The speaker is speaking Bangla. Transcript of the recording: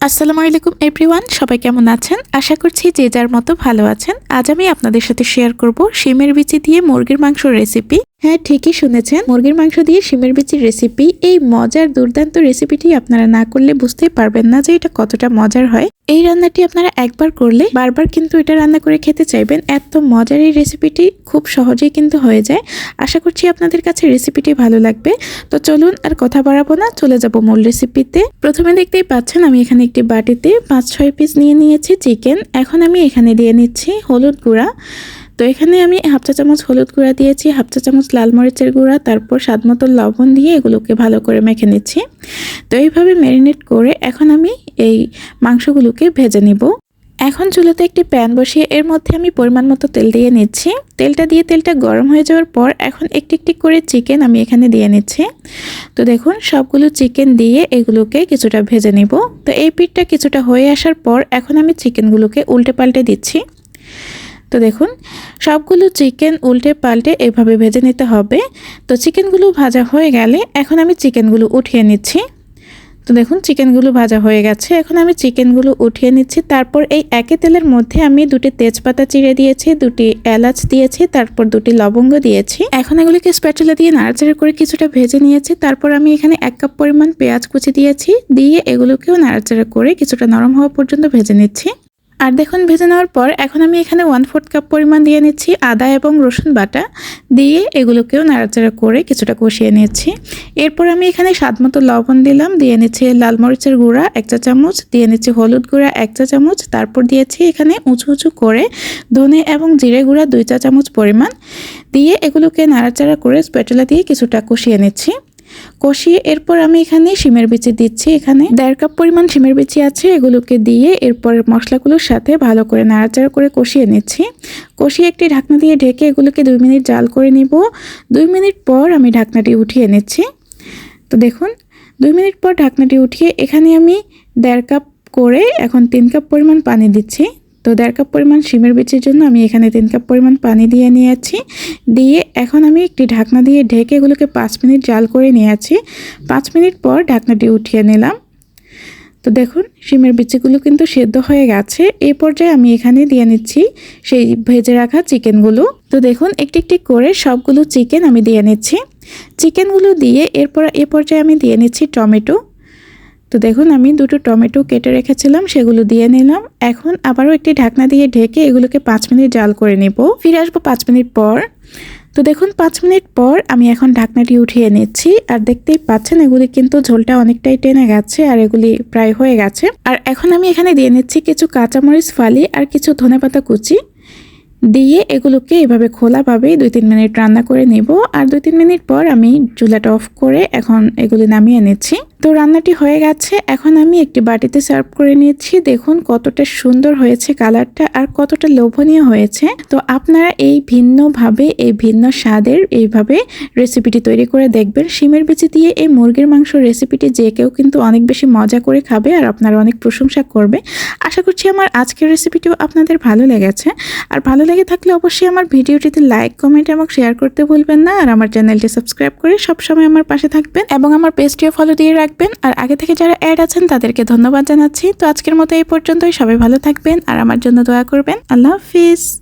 আসসালামু আলাইকুম এভরিওয়ান সবাই কেমন আছেন? আশা করছি যে যার মতো ভালো আছেন। আজ আমি আপনাদের সাথে শেয়ার করব শিমের বিচি দিয়ে মুরগির মাংস রেসিপি হ্যাঁ ঠিকই শুনেছেন। মুরগির মাংস দিয়ে শিমের বিচির রেসিপি এই মজার দুর্দান্ত রেসিপিটি আপনারা না করলে বুঝতেই পারবেন না যে এটা কতটা মজার হয়। এই রান্নাটি আপনারা একবার করলে বারবার কিন্তু এটা রান্না করে খেতে চাইবেন। এত মজার এই রেসিপিটি খুব সহজেই কিন্তু হয়ে যায়। আশা করছি আপনাদের কাছে রেসিপিটি ভালো লাগবে। তো চলুন আর কথা বাড়াবো না, চলে যাব মূল রেসিপিতে প্রথমে দেখতেই পাচ্ছেন, আমি এখানে একটি বাটিতে পাঁচ ছয় পিস নিয়ে নিয়েছি চিকেন এখন আমি এখানে দিয়ে নিচ্ছি হলুদ গুঁড়া। তো এখানে আমি হাফ চা চামচ হলুদ গুঁড়া দিয়েছি, হাফ চা চামচ লাল মরিচের গুঁড়া, তারপর স্বাদ মতো লবণ দিয়ে এগুলোকে ভালো করে মেখে নিচ্ছি। তো এইভাবে ম্যারিনেট করে এখন আমি এই মাংসগুলোকে ভেজে নিব। এখন চুলোতে একটি প্যান বসিয়ে এর মধ্যে আমি পরিমাণ মতো তেল দিয়ে নিচ্ছি। তেলটা দিয়ে তেলটা গরম হয়ে যাওয়ার পর এখন একটি একটি করে চিকেন আমি এখানে দিয়ে নিচ্ছি। তো দেখুন, সবগুলো চিকেন দিয়ে এগুলোকে কিছুটা ভেজে নিব। তো এই পিঠটা কিছুটা হয়ে আসার পর এখন আমি চিকেনগুলোকে উল্টে পাল্টে দিচ্ছি। তো দেখুন, সবগুলো চিকেন উল্টে পাল্টে এভাবে ভেজে নিতে হবে। তো চিকেনগুলো ভাজা হয়ে গেলে এখন আমি চিকেনগুলো উঠিয়ে নিচ্ছি। তো দেখুন চিকেনগুলো ভাজা হয়ে গেছে। এখন আমি চিকেনগুলো উঠিয়ে নিচ্ছি। তারপর এই একই তেলের মধ্যে আমি দুটি তেজপাতা চিড়ে দিয়েছি, দুটি এলাচ দিয়েছি, তারপর দুটি লবঙ্গ দিয়েছি। এখন এগুলিকে স্প্যাচুলা দিয়ে নাড়াচাড়া করে কিছুটা ভেজে নিয়েছি। তারপর আমি এখানে এক কাপ পরিমাণ পেঁয়াজ কুচি দিয়েছি। দিয়ে এগুলোকেও নাড়াচাড়া করে কিছুটা নরম হওয়া পর্যন্ত ভেজে নিচ্ছি। আর দেখুন ভেজে নেওয়ার পর এখন আমি এখানে ওয়ান ফোর্থ কাপ পরিমাণ দিয়ে নিচ্ছি আদা এবং রসুন বাটা। দিয়ে এগুলোকেও নাড়াচাড়া করে কিছুটা কষিয়ে নিচ্ছি। এরপর আমি এখানে স্বাদ মতো লবণ দিলাম, দিয়ে নিচ্ছি লাল মরিচের গুঁড়া এক চা চামচ, দিয়ে নিচ্ছি হলুদ গুঁড়া এক চা চামচ, তারপর দিয়েছি এখানে উঁচু উঁচু করে ধনে এবং জিরে গুঁড়া দুই চা চামচ পরিমাণ। দিয়ে এগুলোকে নাড়াচাড়া করে স্প্যাটুলা দিয়ে কিছুটা কষিয়ে নিচ্ছি। কষিয়ে এরপর আমি এখানে শিমের বিচি দিচ্ছি। এখানে দেড় কাপ পরিমাণ শিমের বিচি আছে, এগুলোকে দিয়ে এরপর মশলাগুলোর সাথে ভালো করে নাড়াচাড়া করে কষিয়ে নিচ্ছি। কষিয়ে একটি ঢাকনা দিয়ে ঢেকে এগুলোকে দুই মিনিট জাল করে নিব। দুই মিনিট পর আমি ঢাকনাটি উঠিয়ে নিচ্ছি। তো দেখুন, দুই মিনিট পর ঢাকনাটি উঠিয়ে এখানে আমি দেড় কাপ করে এখন তিন কাপ পরিমাণ পানি দিচ্ছি। তো দেড় কাপ পরিমাণ শিমের বিচির জন্য আমি এখানে তিন কাপ পরিমাণ পানি দিয়ে নিয়েছি। দিয়ে এখন আমি একটি ঢাকনা দিয়ে ঢেকে এগুলোকে পাঁচ মিনিট জাল করে নিয়েছি। পাঁচ মিনিট পর ঢাকনাটি উঠিয়ে নিলাম। তো দেখুন, শিমের বিচিগুলো কিন্তু সেদ্ধ হয়ে গেছে। এই পর্যায়ে আমি এখানে দিয়ে নিচ্ছি সেই ভেজে রাখা চিকেনগুলো। তো দেখুন, একটি একটি করে সবগুলো চিকেন আমি দিয়ে নিচ্ছি। চিকেনগুলো দিয়ে এরপর এ পর্যায়ে আমি দিয়ে নিচ্ছি টমেটো। তো দেখুন, আমি দুটো টমেটো কেটে রেখেছিলাম, সেগুলো দিয়ে নিলাম। এখন আবারও একটি ঢাকনা দিয়ে ঢেকে এগুলোকে পাঁচ মিনিট জাল করে নেব। ফিরে আসব পাঁচ মিনিট পর। তো দেখুন, পাঁচ মিনিট পর আমি এখন ঢাকনাটি উঠিয়ে নিচ্ছি, আর দেখতেই পাচ্ছেন, এগুলি কিন্তু ঝোলটা অনেকটাই টেনে গেছে, আর এগুলি প্রায় হয়ে গেছে। আর এখন আমি এখানে দিয়ে নিচ্ছি কিছু কাঁচামরিচ, ফালি, আর কিছু ধনেপাতা কুচি। দিয়ে এগুলোকে এভাবে খোলাভাবেই দুই তিন মিনিট রান্না করে নিব, আর দুই তিন মিনিট পর আমি চুলাটা অফ করে এখন এগুলি নামিয়ে নিচ্ছি। তো রান্নাটি হয়ে গেছে। এখন আমি একটি বাটিতে সার্ভ করে নিয়েছি। দেখুন কতটা সুন্দর হয়েছে কালারটা আর কতটা লোভনীয় হয়েছে। তো আপনারা এই ভিন্নভাবে, এই ভিন্ন স্বাদের এইভাবে রেসিপিটি তৈরি করে দেখবেন। শিমের বিচি দিয়ে এই মুরগির মাংস রেসিপিটি যে কেউ কিন্তু অনেক বেশি মজা করে খাবে আর আপনারা অনেক প্রশংসা করবে। আশা করছি আমার আজকের রেসিপিটিও আপনাদের ভালো লেগেছে। আর ভালো লেগে থাকলে অবশ্যই আমার ভিডিওটিতে লাইক কমেন্ট এবং শেয়ার করতে ভুলবেন না। আর আমার চ্যানেলটি সাবস্ক্রাইব করে সবসময় আমার পাশে থাকবেন। এবং আমার পেজটিও ফলো দিয়ে রাখবেন। আর আগে থেকে যারা অ্যাড আছেন, তাদেরকে ধন্যবাদ জানাচ্ছি। তো আজকের মতো এই পর্যন্তই। সবাই ভালো থাকবেন আর আমার জন্য দোয়া করবেন। আল্লাহ হাফিজ।